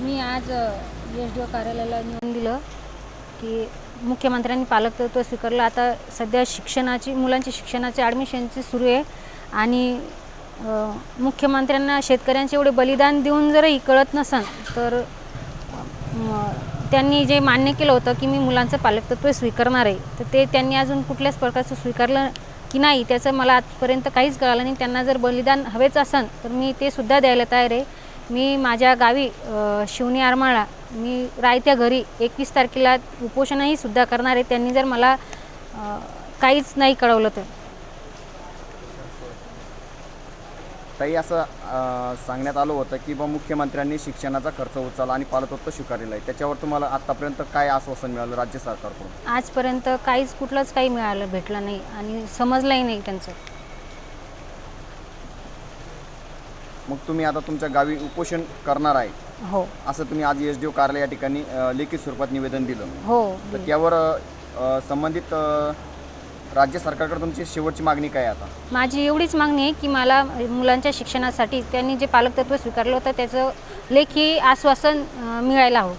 मी आज S D O कार्यालयाला नेऊन दिलं की मुख्यमंत्र्यांनी पालकत्व स्वीकारलं. आता सध्या शिक्षणाची मुलांची शिक्षणाची ॲडमिशनची सुरू आहे आणि मुख्यमंत्र्यांना शेतकऱ्यांचे एवढे बलिदान देऊन जरही कळत नसन तर त्यांनी जे मान्य केलं होतं की मी मुलांचं पालकतत्व स्वीकारणार आहे तर ते त्यांनी अजून कुठल्याच प्रकारचं स्वीकारलं की नाही त्याचं मला आजपर्यंत काहीच कळालं नाही. त्यांना जर बलिदान हवेच असन तर मी ते सुद्धा द्यायला तयार आहे. मी माझ्या गावी अ, शिवणी आरमाळा मी रायत्या घरी एकवीस तारखेला उपोषणही सुद्धा करणार आहे. त्यांनी जर मला काहीच नाही कळवलं तर. ताई असं सांगण्यात आलं होतं की बा मुख्यमंत्र्यांनी शिक्षणाचा खर्च उचलला आणि पालकत्व स्वीकारलेलं आहे. त्याच्यावर तुम्हाला आतापर्यंत काय आश्वासन मिळालं राज्य सरकारकडून? आजपर्यंत काहीच कुठलंच काही मिळालं भेटलं नाही आणि समजलंही नाही त्यांचं. मग तुम्ही आता तुमच्या गावी उपोषण करणार आहे. हो. असं तुम्ही आज एस डी ओ कार्यालय या ठिकाणी अं, लेखी स्वरूपात निवेदन दिलं. हो. तर त्यावर अं, संबंधित अं, राज्य सरकारकडे तुमची शेवटची मागणी काय आहे आता? माझी एवढीच मागणी आहे की मला मुलांच्या शिक्षणासाठी त्यांनी जे पालकत्व स्वीकारलं होतं त्याचं लेखी आश्वासन अं, मिळायला हवं.